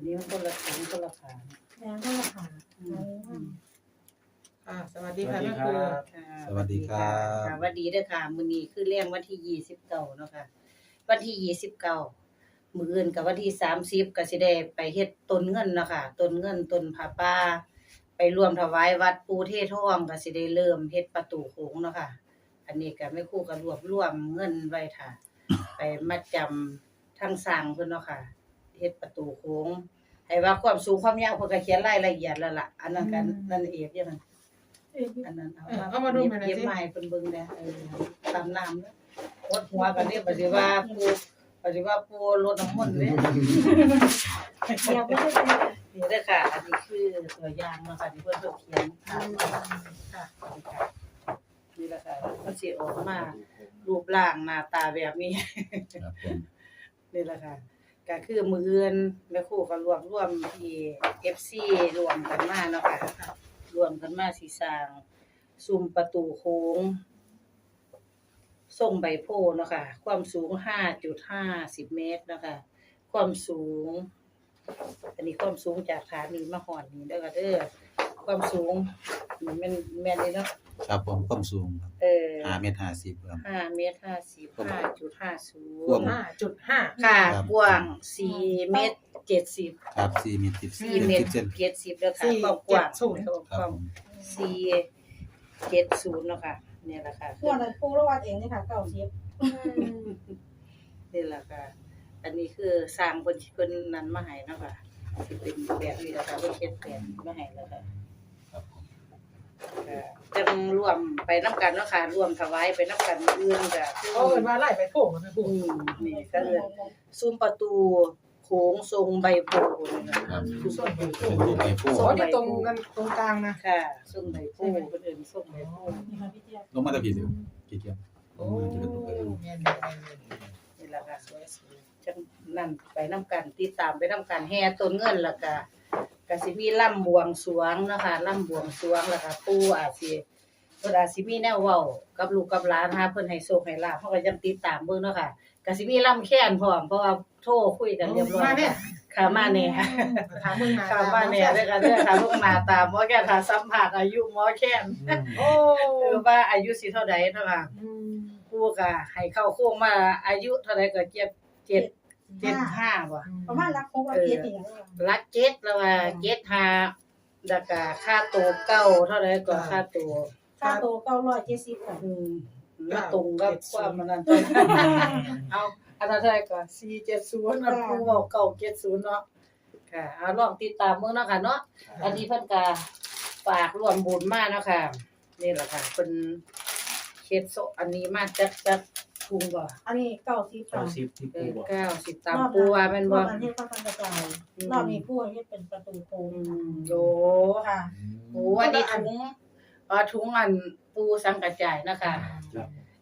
อันนี้มันคนละขันคนละขาแม่ก็ค่ะอืมอืมอ่าสวัสสดีวัค่ะสดีแม่คครูรับค่ะสวัสดีครับค่ะสวัสดีเด้อค่ะมื้อนี้คือเลี้ยงวันที่ยี่สิบเก้าเนาะค่ะ วันที่ยี่สิบเก้ามื้ออื่นกับวันที่สามสิบก็สิได้ไปเฮ็ดต้นเงินเนาะค่ะต้นเงินต้นผาป่าไปรวมถวายวัดปูเททองก็สิได้เริ่มเฮ็ดประตูโขงเนาะค่ะ อันนี้ก็แม่ครูก็รวบรวมเงินไว้ค่ะ ไปมัดจำทางสร้างเพิ่นเนาะค่ะ เฮ็ดประตูโค้งให้ว่าความสูงความยาวเพิ่นก็เขียนรายละเอียดแล้วล่ะอันนั้นกันนั่นเองอย่างนั้นเอ้ยอันนั้นเอาเออเอามาดูหน่อยนะเย็บสิมาให้เพิ่นเบิ่งแหน่เออตามน้ำเนาะวดหัวกันนี่ปฏิว่าปูปฏิว่าปูรดน้ำมนต์เด้เดี๋ยวไม่ได้เป็นนี่เด้อค่ะ อันนี้คือตัวอย่างเนาะค่ะที่เพิ่นเพิ่นเขียนค่ะค่ะนี่แหละค่ะมันสิออกมารูปร่างหน้าตาแบบนี้ครับผมนี่แหละค่ะ ก็คือมืออื่นแม่ครูก็รวมรวมที่ FC รวมกันมาเนาะค่ะรวมกันมาสิสร้างซุ้มประตูโค้งทรงใบโพเนาะค่ะ ความสูง5.50เมตรเนาะคะความสูง อันนี้ความสูงจากฐานนี้มาหอดนี้เด้อค่ะเด้อความสูงแม่นแม่นเลยเนาะ ครับผมความสูงครับเออห้าเมตรห้าสิบครับ5เมตร50กว้าง5.50ห้าจุดห้าค่ะครับ กว้างสี่เมตรเจ็ดสิบครับสี่เมตรสิบสี่เจ็ดเมตสิรบเซนเจ็ดสิบแล้วค่ะสี่ความกว้างเจ็ดศูนย์ความครับกว้างผมสี่เจ็ดศูนย์เนาะค่ะเนี่ยแหละค่ะพวกนั้นปูระวัดเองนี่ค่ะเก่าเชียบนี่แหละค่ะอันนี้คือสร้างคนคนนั้นมาให้เนาะค่ะสิเป็นแบบนี้แหละค่ะเพิ่นเฮ็ดแบบมาให้แล้วค่ะครับผมค่ะ จังรวมไปนํกันเนาะค่ะรวมถวายไปนํกันอื่นก็คือเขาเอินว่าไล่ไปโค้งนะแม่ครูอืมนี่ก็เอิ้นซุ้มประตูโค้งทรงใบโพธิ์นี่นะครัคะบคือส่วนไปโค้เป็นงรูปไอโฟโอ้ที่ตรงกันตรงกลางนะค่ะส้มใบโพธิ์คนอื่นส้มใบโพธิ์นี่ค่ะพี่เจี๊ยบลงมาตะพีเดียวกี่เกียมลโอ้งมาจะเป็นรูปไอโฟเงี้ยเงี้ยเงี้ยนี่แหละค่ะจังนั่นไปนํกันติดตามไปนํกันแห่ต้นเงินแล้วก็ ก็สิมีล่ำบวงสรวงเนาะคะล่ำบวงสรวงแล้วก็ปู่อาจสิเพิ่นอาจสิมีแนวเว้ากับลูกกับหลานหาเพิ่นให้โชคให้ลาภเฮาก็ยังติดตามเบิ่งเนาะค่ะก็สิมีล่ำแค้นพร้อมเพราะว่าโทรคุยกันเรียบร้อยมาเนี่ยค่ะมาแน่ ถามมึงมาค่ะมาแน่เด้อค่ะเด้อค่ะลูกหน้าตาหมอแค้นค่ะสัมภาษณ์อายุหมอแค้นโอ้เออว่าอายุสิเท่าใดเนาะค่ะ อืมครูก็ให้เข้าโค้งมาอายุเท่าไรก็เจ็ดเจ็ด เจ็ดห้าบ่ประมาณรักคงว่าเกียรติอย่างนี้รักเจ็ดแล้วว่าเจ็ดห้าแล้วก็ค่าตัวเก้าเท่าไรก็ค่าตัวค่าโตเก้าร้อยเจ็ดสิบค่ะอืมมาตรงกับความมันนั้นเอาอันนั้นเท่าไรก็สี่เจ็ดศูนย์นะครูบอกเก้าเจ็ดศูนย์เนาะค่ะเอาลองติดตามเมื่อเนาะค่ะเนาะอันนี้เพิ่นก็ฝากร่วมบุญมาเนาะค่ะนี่แหละค่ะเพิ่นเฮ็ดโซอันนี้มาจากจาก ทุงบ่อันนี้เก้าสิบเก้าค่ะสิบที่เอปูอบอกเก้าสิบตามปูว่าแม่นรบ่อบอันนี้ข้าวกันกระจายรอบนี้พูดให้เป็นประตูโค้งอืมโยค่ะโอ้อันนี้ถุงอ่าถุงอันปูสังกระจายนะคะ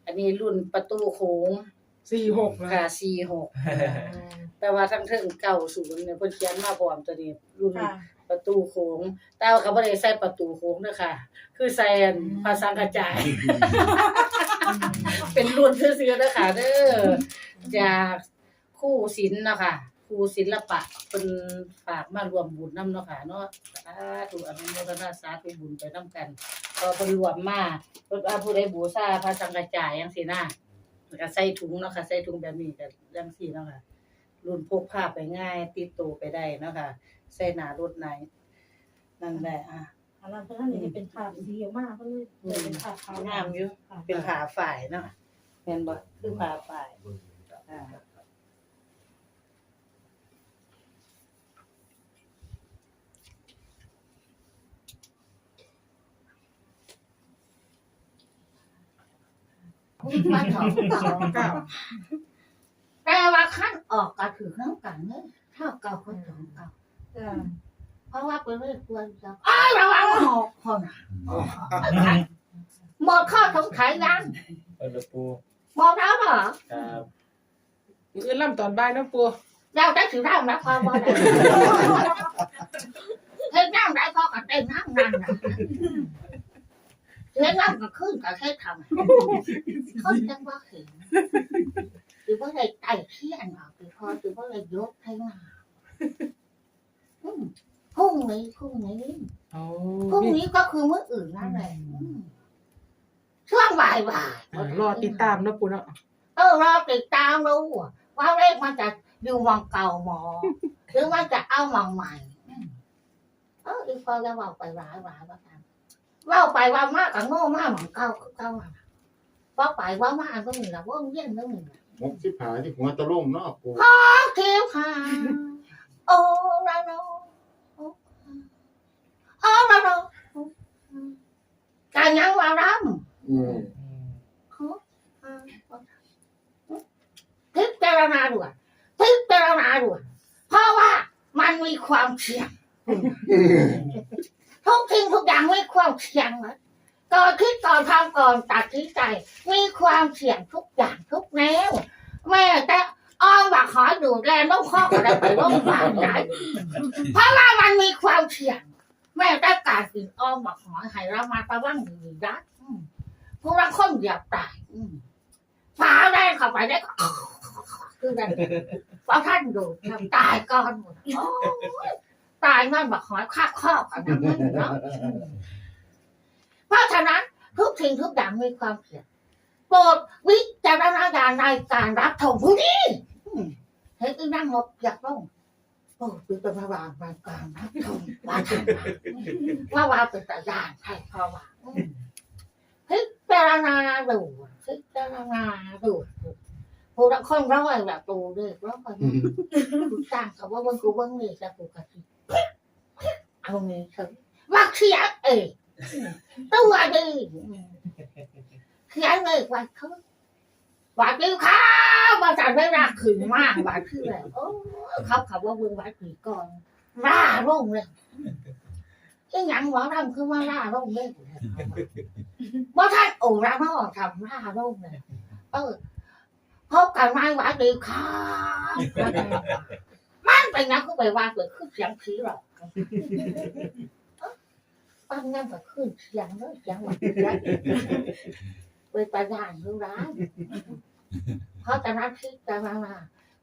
อันนี้รุ่นประตูโค้งสี่หกนะค่ะ46 แต่ว่าทั้งเทิง90เนี่ยเพิ่นเขียนมาพร้อมตัวนี้รุ่นค่ะ ประตูโค้งแต่ว่าก็บ่ได้ใส่ประตูโค้งเด้อค่ะ คือใส่อันภาษากระจาย เป็นรุ่นซื่อๆเด้อค่ะเด้อจากคู่ศิลป์เนาะค่ะครูศิลปะเพิ่นฝากมารวมบุญนำเนาะค่ะเนาะสาธุอนุโมทนาสาธุบุญไปนํกันก็เพิ่นรวมมาเพิ่นว่าผู้ใดบูชาพระสังฆจายจังซี่นะแล้วก็ใส่ถุงเนาะค่ะใส่ถุงแบบนี้ก็จังซี่เนาะค่ะ รุ่นพกพาไปง่าย ติดตัวไปได้เนาะค่ะใส่หน้ารถไหนนั่นแหละอะอันนั้นเพื่อนนี่เป็นภาพดีมากก็เลยเป็นภาพขาวงามอยู่เป็นผาฝ่ายเนาะแม่นบ่คือผาฝ่ายอ่ามาสองสองเก้า แต่ว่าขั้นออกก็ถือน้ำกันเนี่ยเท่าเก่าก็สองเก่าจ้าเพราะว่าเป็นเรื่องควรจะอ้าวระวังหอกคนอะหมดข้อสงสัยยังเออปูหมดแล้วเหรอครับมืออื่นล่ำตอนบ่ายนะปูเราได้ถือร่างนะความว่าได้เฮ็ดน้ำได้ก็กระเต้นน้ำนั่นนะเฮ็ดน้ำก็ขึ้นก็เฮ็ดทำเขาจังว่าเห็น หรือว่าอะไรไต่เขี้ยนออกหรือพอหรือว่าอะไรยกให้มานี้พรุ่งนี้โอ้พรุ่งนี้ก็คือมื้ออื่นนั่นแหละอืมช่วงบ่ายบ่ายอ่ารอติดตามเนาะปูเนาะเออรอติดตามดูว่าเลขมันจะอยู่วังเก่าหมอหรือมันจะเอาวังใหม่อืมเอออีกพอจะบอกไปร้ายร้ายว่ากันเว่าไปว่ามากกับโง่มากเหมือนเก่าคือเก่าอะนะว่าไปว่ามากก็มีละว่าเยี่ยนก็มีละ มกสิบหายที่หัวตะลุ่มเนาะปูโอเคค่ะโอ้ละโนโอ้ละโนกายังว่าร่ำอืมพิจารณาด่วนพิจารณาด่วนเพราะว่ามันมีความเสี่ยงทุกทิ้งทุกอย่างมีความเสี่ยงนะ ก่อนคิดก่อนทำก่อนตัดสินใจ มีความเสี่ยงทุกอย่างทุกแนวแม่แต่อ้อมบักหอยดูแลต้องข้ออะไรไปร่องบาดไหนเพราะว่ามันมีความเสี่ยง แม่แต่การกินอ้อมบักหอยให้เรามาระวังดีๆนะพวกเราคนเหยียบตายอืมฝาแรงเข้าไปได้ก็คือแบบพอท่านดูตายก่อนหมดตายมันบักหอยคาบครอบกันนะมันเนาะ เพราะฉะนั้นทุกสิ่งทุกอย่างมีความเสี่ยงโปรดวิจารณญาณในการรับชมผู้นี้อืมเห็นอีนั่งงบอยากลงโอ้ดูเป็นพระบางบางการรับชมว่าทำไมว่าว่าเป็นตายานใช่เพราะว่าพิจารณาดูพิจารณาดูผู้ละคนร้อยแบบตูเลยร้อยคนกูจ้างเขาว่าวันกูเบิ้งนี่จะกูกะทิเอางี้เถอะว่าเขียเอง ตัวดีเขียนเลยว่าเขาว่าดีค่ะว่าจะไม่รักขึ้นมากว่าชื่ออะไรโอ้เขาขับว่าเบิ้งว่าผีก่อนร่าร่งเลยไอ้หยังหวังทำคือว่าร่าร่งเลยว่าท่านโอ้ร่าร่งทำร่าร่งเลยเออพบกันไม่หวานดีค่ะมันเป็นนักก็ไปว่าเกิดขึ้นเสียงผีหรอก ปั้นนั่นก็ขึ้นเสียงเลยเสียงหวานเสียงเป็นประยานรู้ร้ายเพราะแต่นั้นคิดแต่มามา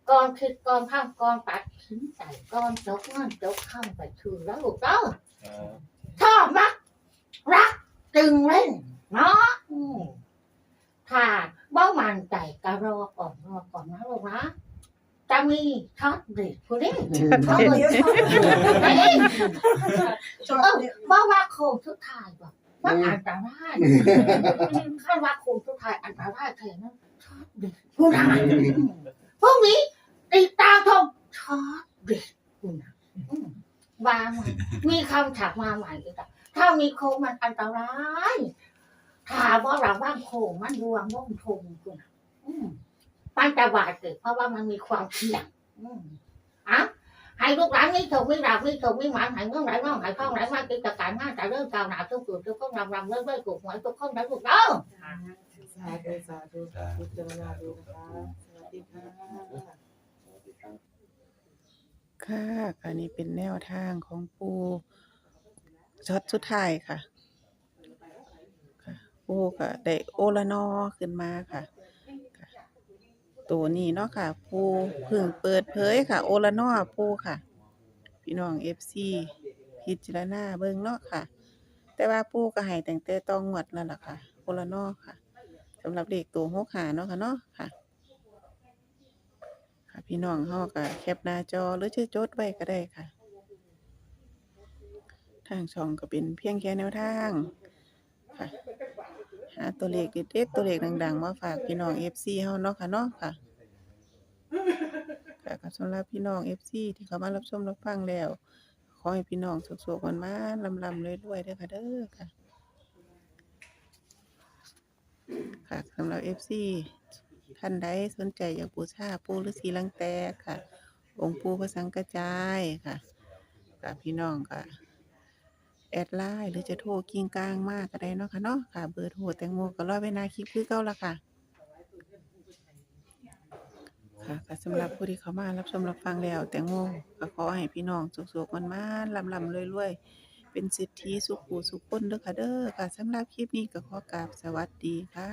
ก่อนคิดก่อนข้ามก่อนตัดสินใจก่อนจกเงินจกข้ามไปถือแล้วลูกเต้าชอบมัก รักจึงเล่นเนาะค่ะบ่มันใจก็รอก่อนรอก่อนนะลูกนะ จะมีช็อตเด็กคนนี้เขาเลยเออบ่ว่าโคงทุกทายบอกว่าอันตรายคาดว่าโคงทุกทายอันตรายแค่นั้นช็อตเด็กผู้นายพวกนี้ติดตามชมช็อตเด็กผู้นายว่ามามีคำถามมาใหม่อีกอะถ้ามีโคงมันอันตรายถามว่าเราบ้างโคงมันรวงว่องทงคุณน่ะอืม มันจะบาดเจ็บเพราะว่ามันมีความเสี่ยงอะให้ลูกหลานไม่ถูกไม่รับไม่ถูกไม่หมานหายเมื่อไหร่น้องหายข้าไหนมากิจการงานแต่เริ่มกาวหนาทุกจุดทุกคนรำรำเรื่อยๆถูกหวยทุกคนได้ถูกต้องสาธุสาธุพิจารณาดูนะคะสวัสดีค่ะค่ะ อันนี้เป็นแนวทางของปูช็อตสุดท้ายค่ะ ค่ะปูก็ได้โอละนอขึ้นมาค่ะ ตัวนี้เนาะค่ะ ปูพิ่งเปิดเผยค่ะ โอละนอปูค่ะ พี่น้องเอฟซีพิจารณาเบิ่งเนาะค่ะ แต่ว่าปูก็ให้แต่งแต่ต้องงวดแล้วล่ะค่ะ โอละนอค่ะสำหรับเลขตัวหกหาเนาะค่ะเนาะค่ะค่ะ พี่น้องเฮาก็แคปหน้าจอหรือจะจดไว้ก็ได้ค่ะ ทางช่องก็เป็นเพียงแค่แนวทางค่ะ หาตัวเลขเด็ดๆตัวเลขดังๆ มาฝากพี่น้อง FC เฮาเนาะค่ะเนาะค่ะค่ะก็สำหรับพี่น้อง FC ที่เขามารับชมรับฟังแล้ว ขอให้พี่น้องสุขๆกันมาลำๆรวยๆเด้อค่ะเด้อค่ะ ค่ะสำหรับ FC ท่านใดสนใจอยากบูชาปูฤาษีลังแตค่ะ องค์ปูพระสังกระจายค่ะกับพี่น้องค่ะ แอดไลน์หรือจะโทรกิ้งกลางมากก็ได้เนาะค่ะเนาะค่ะ เบอร์โทรแตงโมก็รอไว้หนาคลิปคือเก่าละค่ะ ค่ะก็สำหรับผู้ที่เข้ามารับชมรับฟังแล้ว แตงโมก็ขอให้พี่น้องสุขๆมันมาลำลำรวยๆ เป็นสิทธิสุขหูสุขคนเด้อค่ะเด้อค่ะสำหรับคลิปนี้ก็ขอกราบสวัสดีค่ะ